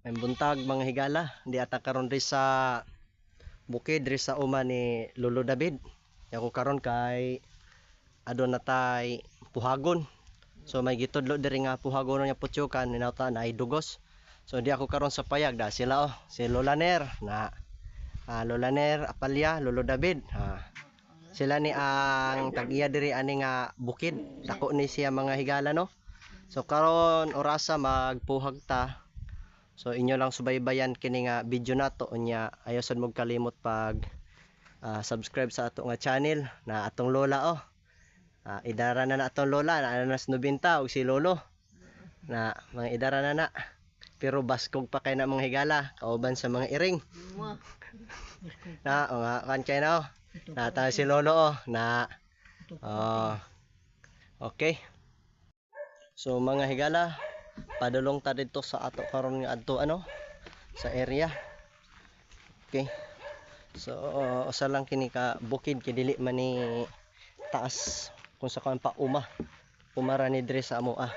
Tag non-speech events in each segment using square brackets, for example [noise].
May buntag mga higala. Di ata karon ri sa bukid ri sa uma ni Lolo David. Ako karon kay adon na tay puhagon. So may gitudlo diri nga puhagon niya putyokan ninawta na ay dugos. So di ako karon sa payag da sila oh si Lola Ner na ah, Lola Ner Apalya, Lolo David. Ah, sila ni ang tag-iya diri ani nga bukid. Dako ni siya mga higala no. So karon orasa magpuhag ta. So inyo lang subaybayan kini nga video nato unya ayo sad mo kalimot pag ah, subscribe sa ato nga channel na atong lola oh. Ah, idara na na atong lola na anas 90 og si lolo. Na mga idara na na. Pero baskog pa kay na mga higala kauban sa mga iring. [laughs] Na o nga kan kay na oh. Na tayo si lolo oh na oh. Okay. So mga higala, padulong ta dito sa ato karon nga adto ano sa area. Okay. So usa lang kini ka bukid kay dili man ni taas kung sa kan pa uma. Umara ni diri sa amo ah.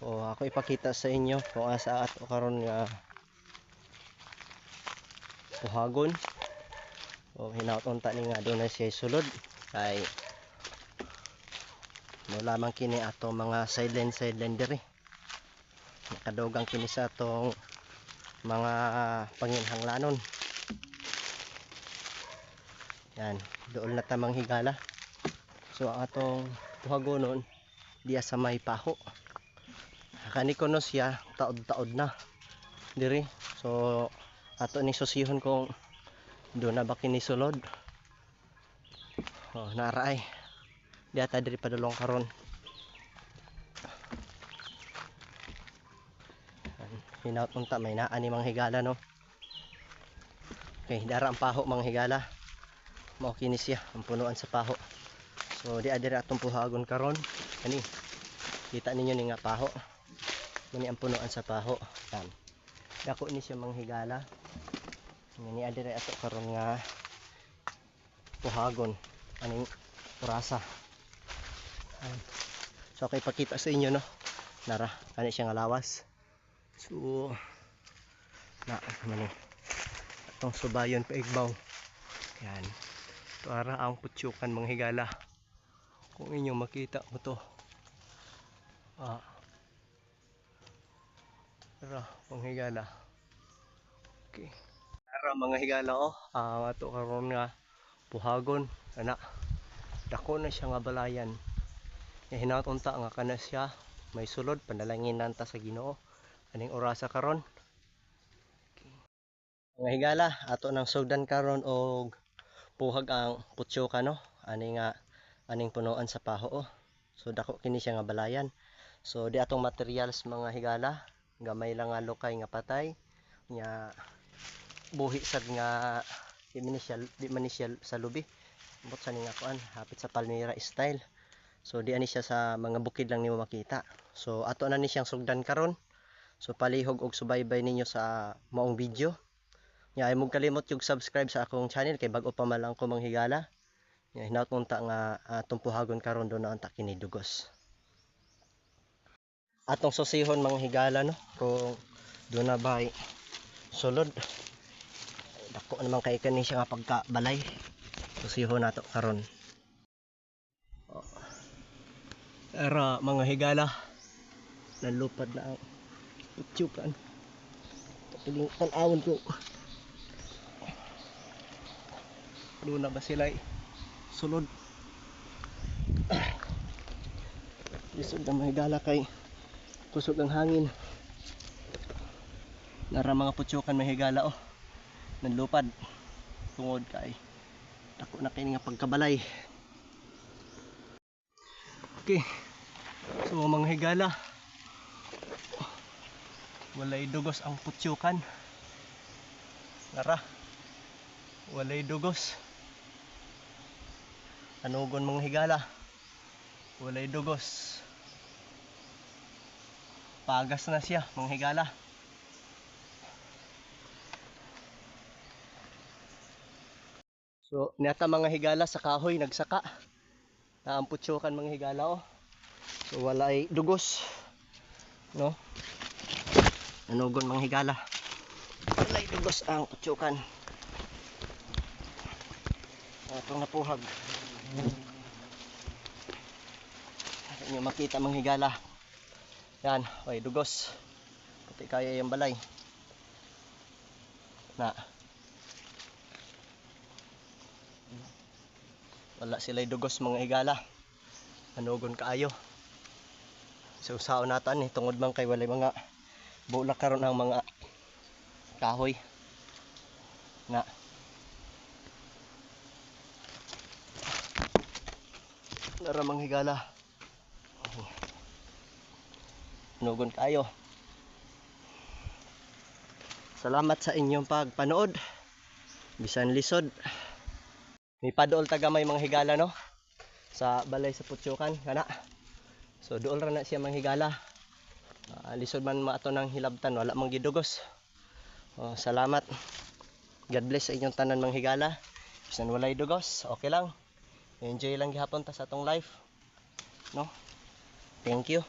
So ako ipakita sa inyo kung asa ato karon nga puhagon. O hinaut ta ni nga doon na siya sulod kay no lamang kini ato mga sideline sideline diri nakadugang kini sa atong mga panginhanglanon yan dool na tamang higala. So ang atong puhagonon diya sa may paho. Kani ko no siya taod-taod na. Diri so ato ni susihon kung doon na ba kini sulod. Oh naraay di ata diri padulong karon hinaut unta may naa ni mga higala no? Okay dara ang paho mga higala. Mao kini siya ang punuan sa paho. So di adiri atong puhagon karon. Ani kita ninyo ni nga paho. Muni ang punuan sa paho. Yan. Dako ni siya mga higala. Ni adiri ato karon nga puhagon. Aning purasa. So okay pakita sa inyo no? Nara kani siya nga lawas so na mani atong subayon pa igbaw. Yan. Para ang putsukan mga higala. Kung inyo makita mo to. Ah. Tara mga higala. Okay. Tara mga higala oh. Ah ato karon nga puhagon ana. Dako na siya nga balayan. Nga hinaut unta nga kana siya. May sulod pandalanginan ta sa Ginoo aning orasa karon? Mga higala ato nang sugdan karon og puhag ang putyo no? Ani nga aning punuan sa paho oh. so dako kini siya nga balayan. So di atong materials mga higala. Gamay lang nga lokay nga patay. Nya buhi sad nga di man siya di man siya sa lubi. Bot sa nga kuan hapit sa Palmyra style. So di ani siya sa mga bukid lang nimo makita. So ato na ni siyang sugdan karon So palihog og subaybay ninyo sa maong video. Nya ay mong kalimot yung subscribe sa akong channel kay bag-o pa man lang ko manghigala. Nya hinaut unta nga atong puhagon karon do na ang kini dugos. Atong susihon mga higala no kung do na bay sulod. Dako naman kay kani siya nga pagkabalay. Susihon nato karon. Oh. Era mga higala nalupad na ang Itsukan. Piling tanawon ko. Luna ba sila eh? Sulod. Lisod na mahigala kay kusog ang hangin. Nara mga putsukan mahigala oh. Nanlupad. Tungod kay. Dako na kay nga pagkabalay. Okay. So mga higala walay dugos ang putsukan. Nara walay dugos. Anugon mga higala. Walay dugos. Pagas na siya mga higala. So nata mga higala sa kahoy nagsaka. Na ang putsukan mga higala oh. So walay dugos. No nanugon mga higala. Walay dugos ang kutsukan atong napuhag. Inyo makita mga higala. Yan way dugos. Pati kaya yung balay. Na. Wala sila'y dugos mga higala. Manugon kaayo. So sao natan eh tungod man kay walay mga bulak karon ang mga kahoy. Na. Naramang higala. Manugon kaayo salamat sa inyong pagpanood. Bisan lisod. May padool taga may mga higala no? Sa balay sa Putsukan kana. So dool ra na siya mga higala Ah, lisod man maato ng hilabtan wala mang gidugos. Oh, salamat. God bless sa inyong tanan mga higala. Bisan walay dugos okay lang. Enjoy lang gihapon ta sa atong life. No? Thank you